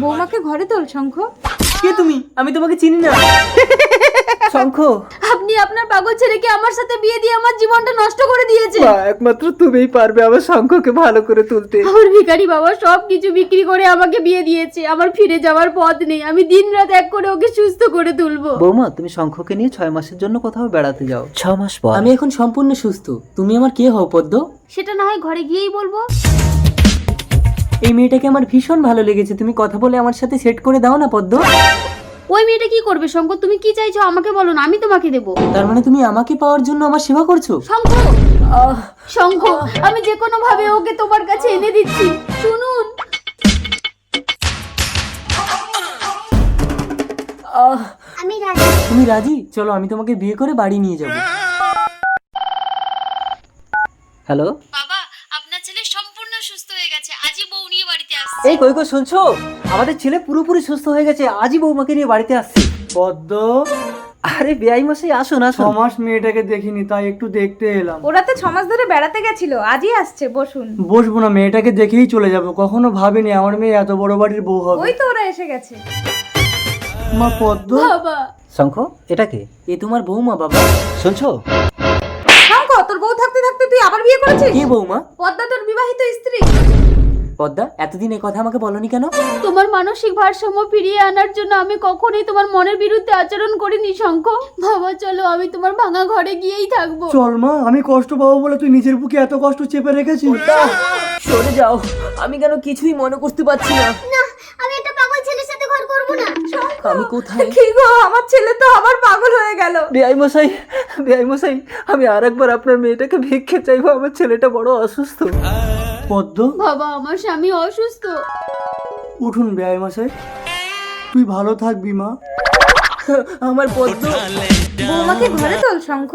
বৌমাকে ঘরে তোল শঙ্খ। কে তুমি? আমি তোমাকে চিনি না। শঙ্খ। আপনি আপনার পাগল ছেলেকে আমার সাথে বিয়ে দিয়ে আমার জীবনটা নষ্ট করে দিয়েছে। একমাত্র তুমিই পারবে আমার শঙ্খকে ভালো করে তুলতে। আমার ভিখারি বাবা সব কিছু বিক্রি করে আমাকে বিয়ে দিয়েছে। আমার ফিরে যাওয়ার পথ নেই। আমি দিন রাত এক করে ওকে সুস্থ করে তুলবো। বৌমা তুমি শঙ্খকে নিয়ে ছয় মাসের জন্য কোথাও বেড়াতে যাও। ছ মাস পর। আমি এখন সম্পূর্ণ সুস্থ। তুমি আমার কে হও পদ্ম? সেটা না হয় ঘরে গিয়েই বলব। এই মেয়েটাকে আমার ভীষণ ভালো লেগেছে। তুমি কথা বলে আমার সাথে সেট করে দাও না পদ্ম। ওই মেয়েটা কি করবে শঙ্কর? তুমি কি চাইছো? আমাকে বলো না আমি তোমাকে দেবো। তার মানে তুমি আমাকে পাওয়ার জন্য আমার সেবা করছ? শঙ্খ শঙ্খ আমি যে কোনো ভাবে ওকে তোমার কাছে এনে দিচ্ছি। শুনুন। আমি রাজি। তুমি রাজি? চলো আমি তোমাকে বিয়ে করে বাড়ি নিয়ে যাব। হ্যালো বাবা আপনার ছেলে সম্পূর্ণ সুস্থ হয়ে গেছে আজই বউ নিয়ে বাড়িতে আসছে এই কই কই শুনছো? আমাদের ছেলে পুরোপুরি সুস্থ হয়ে গেছে। আজই বৌমাকে নিয়ে বাড়িতে আসছে। পদ্ম। আরে বেআই মশাই আসুন আসুন মাস মেয়েটাকে দেখিনি তাই একটু দেখতে এলাম। ওরা তো ছ মাস ধরে বেড়াতে গেছিল আজই আসছে বসুন। বসবো না মেয়েটাকে দেখেই চলে যাব। কখনো ভাবিনি আমার মেয়ে এত বড় বাড়ির বউ হবে। ওই তো ওরা এসে গেছে। মা পদ্ম। বাবা। শঙ্খ এটা কে? এ তোমার বৌমা বাবা। শুনছো? শঙ্খ তোর বউ থাকতে থাকতে তুই আবার বিয়ে করেছিস? কে বৌমা? পদ্মা তোর বিবাহিত স্ত্রী। পদ্মা এতদিন এই কথা আমাকে বলনি কেন? তোমার মানসিক ভারসাম্য ফিরিয়ে আনার জন্য আমি কখনোই তোমার মনের বিরুদ্ধে আচরণ করিনি শঙ্খ। বাবা চলো আমি তোমার ভাঙা ঘরে গিয়েই থাকব। চল মা আমি কষ্ট পাবো বলে তুই নিজের বুকে এত কষ্ট চেপে রেখেছিস? সরে যাও। আমি কেন কিছুই মনে করতে পারছি না। আমি একটা পাগল ছেলের সাথে ঘর করব না আমি কোথায়? কি গো আমার ছেলে তো আবার পাগল হয়ে গেল। বেআই মশাই বেআই মশাই আমি আর একবার আপনার মেয়েটাকে ভিক্ষে চাইব আমার ছেলেটা বড় অসুস্থ। পদ্ম? বাবা আমার স্বামী অসুস্থ। উঠুন ব্যয় মাসে তুই ভালো থাকবি মা। আমার পদ্ম বৌমাকে ঘরে তোল শঙ্খ।